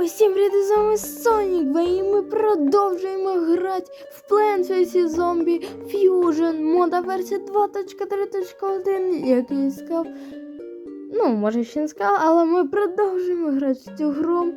Йоу, всім привіт, з вами Сонік, і ми продовжуємо грати в Plants. Zombie Fusion, мода версія 2.3.1, як я і сказав. Ну, може ще не сказав, але ми продовжуємо грати в цю гру.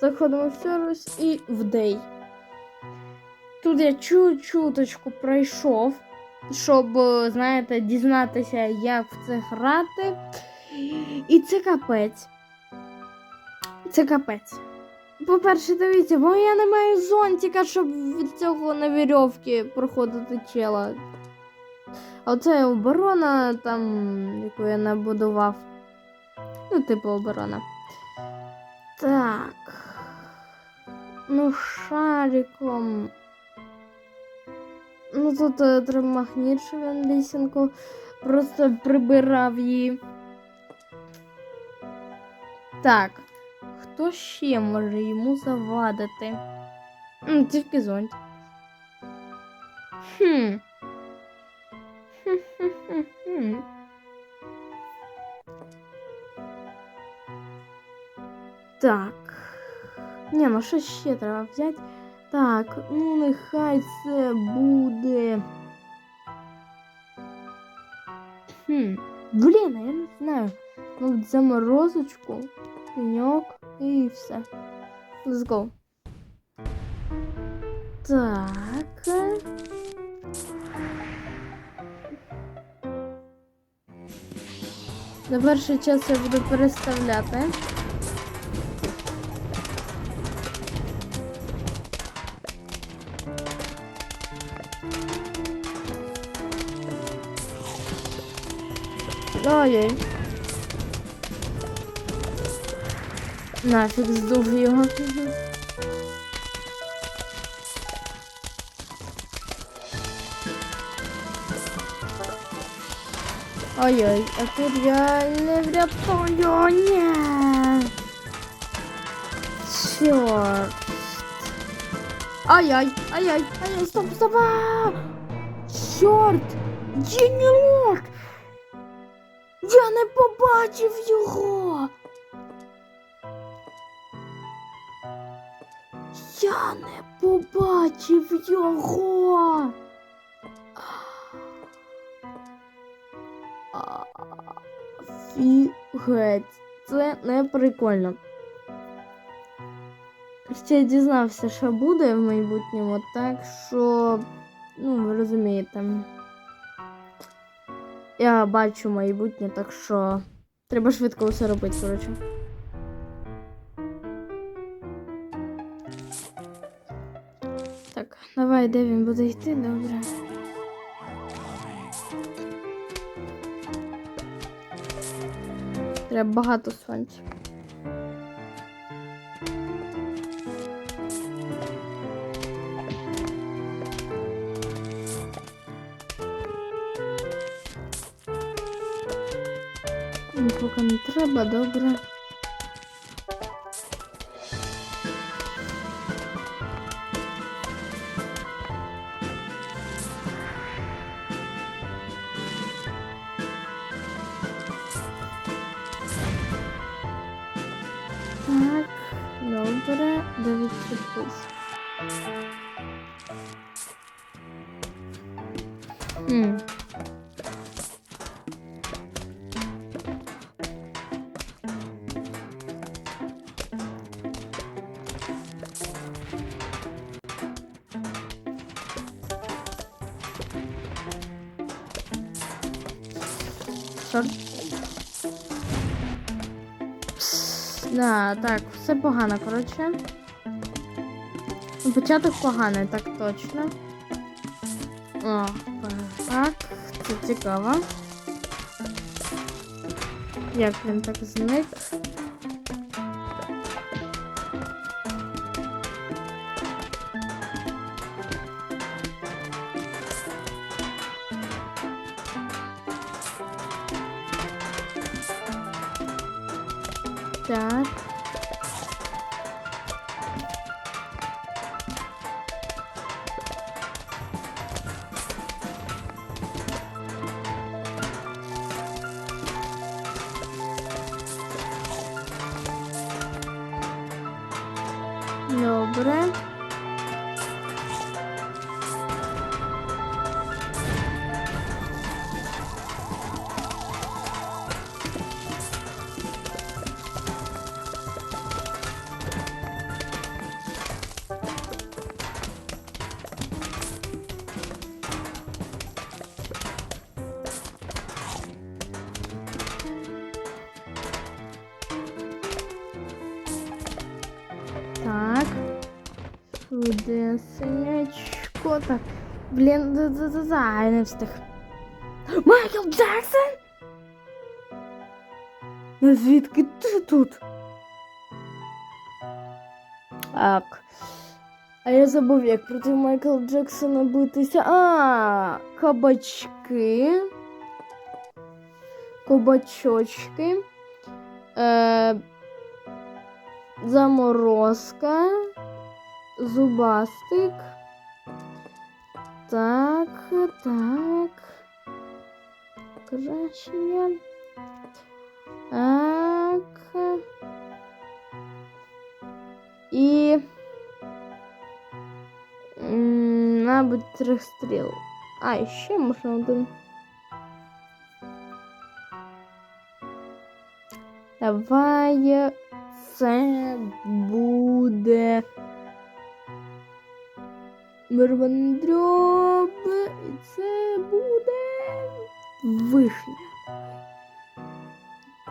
Заходимо в сервіс і в Day. Тут я чуть-чуточку пройшов, щоб, е, знаєте, дізнатися, як в це грати. І це капець. Це капець. По-перше, дивіться, бо я не маю зонтика, щоб від цього на вірьовці проходити чела. Оце оборона, там, яку я набудував. Ну, типу оборона. Так. Ну, шариком. Ну, тут е, треба магніт, він лісінку просто прибирав її. Так. Хто ще може йому завадити? М, Тільки зонт. Хм. Хм-хм-хм-хм. Так. Ні, ну що ще треба взяти? Так, ну нехай це буде. Хм. Блін, а я не знаю. Ну, заморозочку, пеньок і все. Let's go. Так. На перший час я буду переставляти. Ой-ой. Нафіг здув його. Ой-ой, а тут я не врятую, ні. Чорт. Ай-яй, ай-яй, ай-яй, стоп, стоп. а! Чорт! Генілок! Я не побачив його. Я не побачив його. Фігеть, це не прикольно. Ще дізнався, що буде в майбутньому, так що, ну, ви розумієте. Я бачу майбутнє, так що треба швидко все робити, коротше. Так, давай, де він буде йти, добре. Треба багато сонця. Поки не треба, добре. Sonra David Türk'teyiz. Hmm. Да, так, все погано, коротше. Початок поганий, так точно. О, так, це цікаво. Як він так зник? that. Швидесенечко. Так. Блін, да-да-да, я не встиг. Майкл Джексон? Ну звідки ти тут? Так. А я забув, як проти Майкла Джексона битися. А, кабачки. Кабачочки. Е, заморозка Зубастик. Так, так. Кращення. Так. І. м, Мабуть, трьохстріл. А, і ще можна один. Давай це буде. Мервандрьоб. І це буде вишня.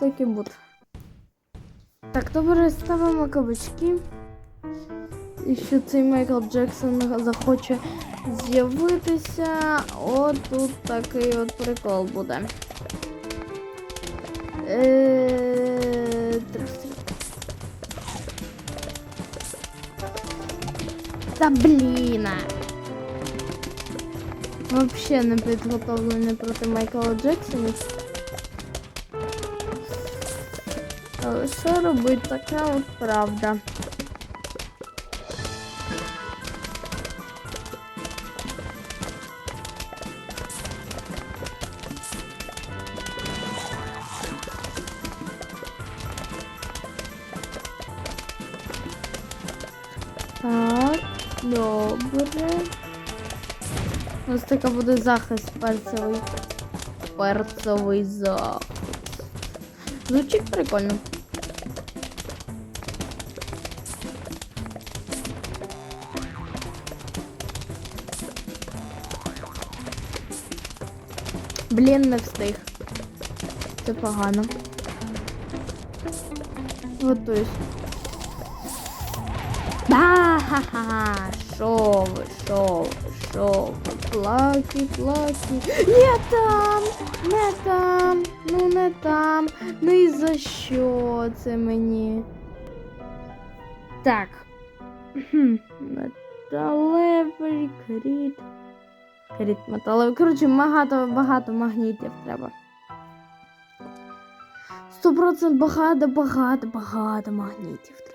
Так і буде. Так, добре, ставимо кабачки. Якщо цей Майкл Джексон захоче з'явитися, от тут такий от прикол буде. Е, Та блін. Вообще не підготовлений проти Майкла Джексона. Але що робить така от правда? Так, добре. Ось така буде захист перцевий. Перцевий захист. Звучить прикольно. Блін, не встиг. Це погано. Готуюсь. Ха-ха-ха! Шо ви, шо ви, шо ви, плакі, плакі. Не там, не там, ну не там. Ну і за що це мені? Так. Металевий кріт. Кріт металевий. Коротше, багато, багато магнітів треба. Сто процент багато, багато, багато магнітів треба.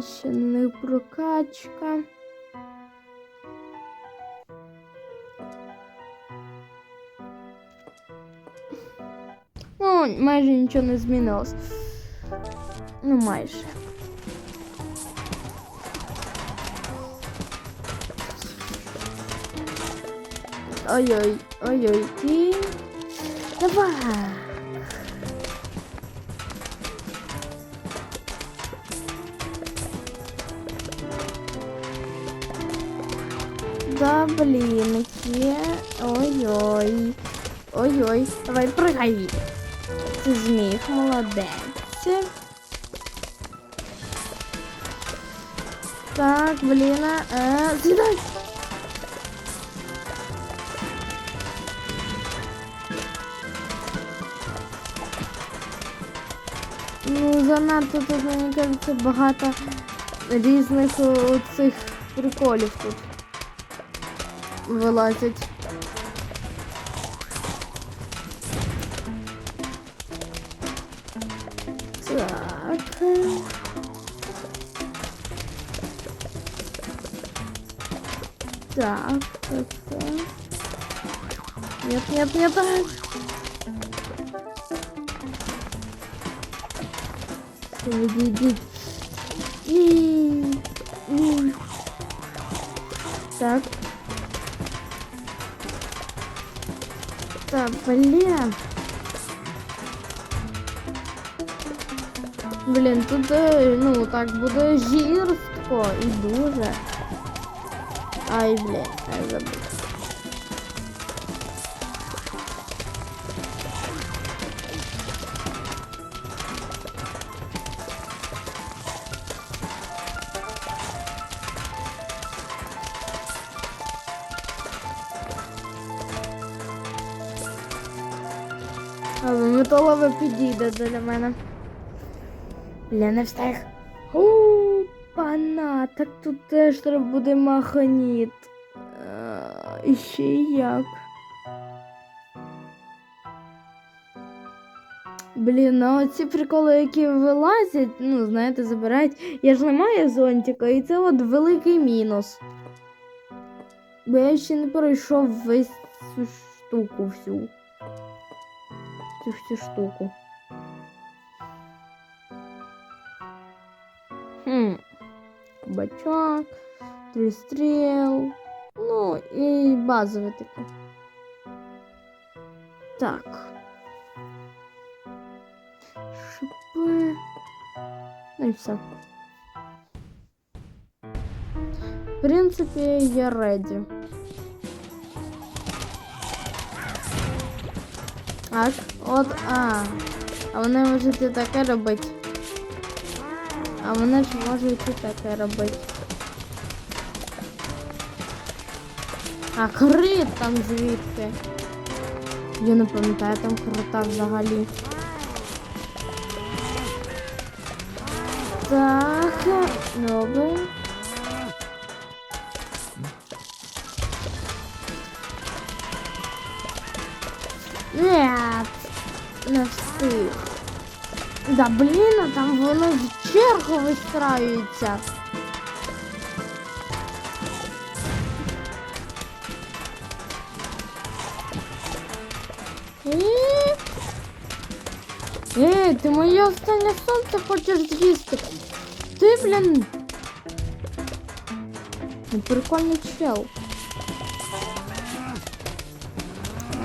І ще на них прокачка. Ну, майже нічого не змінилось. Ну, майже. Ой-ой, ой-ой, ті. Давай. Блін, є. Ой-ой. Ой-ой. Давай, пригай. Ти зміг, молодець. Так, блін, е, злітай. Ну, занадто тут, мені кажеться, багато різних цих приколів тут вилазять. Так. Так, так. Нет, нет, нет. а. Всё, Иди, иди. И- и. Так. Так, блин. Блін, тут, е, ну, так буде жорстко і дуже. Ай, блін, ай, забув. Але металове підійде для мене. Бля, не встиг. Пана, так тут теж треба буде маханіт. Е, І ще як. Блін, а оці приколи, які вилазять, ну, знаєте, забирають. Я ж не маю зонтика, і це от великий мінус. Бо я ще не пройшов весь цю штуку всю. Цю всю штуку. Хм. Бачок, пристріл. Ну і базове таке. Так. Шипи. Ну і все. В принципі, я реді. Так, от, а. А вони можуть і таке робити. А вони ж можуть і таке робити. А крит там звідки? Я не пам'ятаю там крита взагалі. Так, добре. Нет, не встиг. Да блін, а там воно в чергу вистраюється. Е? Ей, ти моє останнє сонце хочеш з'їсти. Ти, блін. Ну, прикольний чел.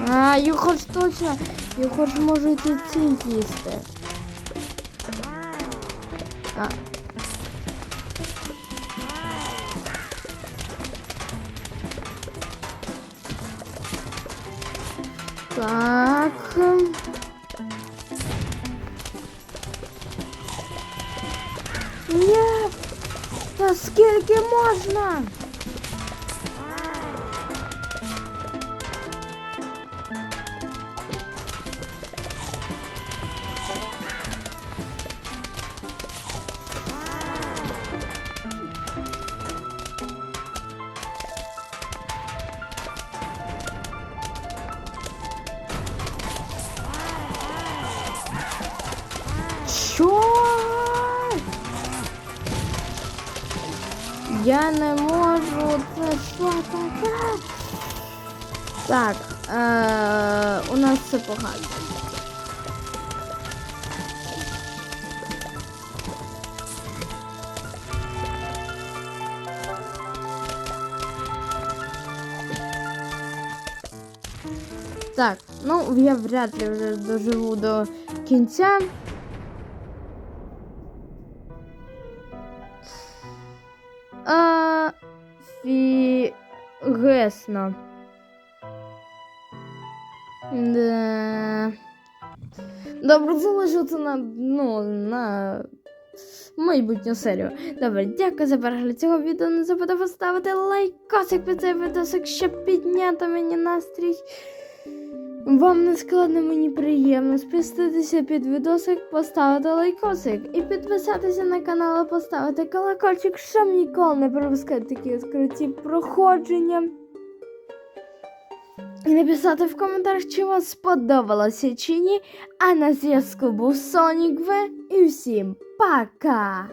А, його ж точно, його ж можуть і ці їсти. А. Так. Ні! Та скільки можна? Я не можу. Це що таке? Так, е, у нас все погано. Так, ну я вряд ли вже доживу до кінця. Фігесно. Да. Добре, залишу це на, ну, на майбутню серію. Добре, дякую за перегляд цього відео. Не забудьте поставити лайкосик під цей відосик, щоб підняти мені настрій. Вам не складно, мені приємно спуститися під відосик, поставити лайкосик і підписатися на канал, і поставити колокольчик, щоб ніколи не пропускати такі круті проходження. І написати в коментарях, чи вам сподобалося чи ні. А на зв'язку був Сонік В. І всім пока!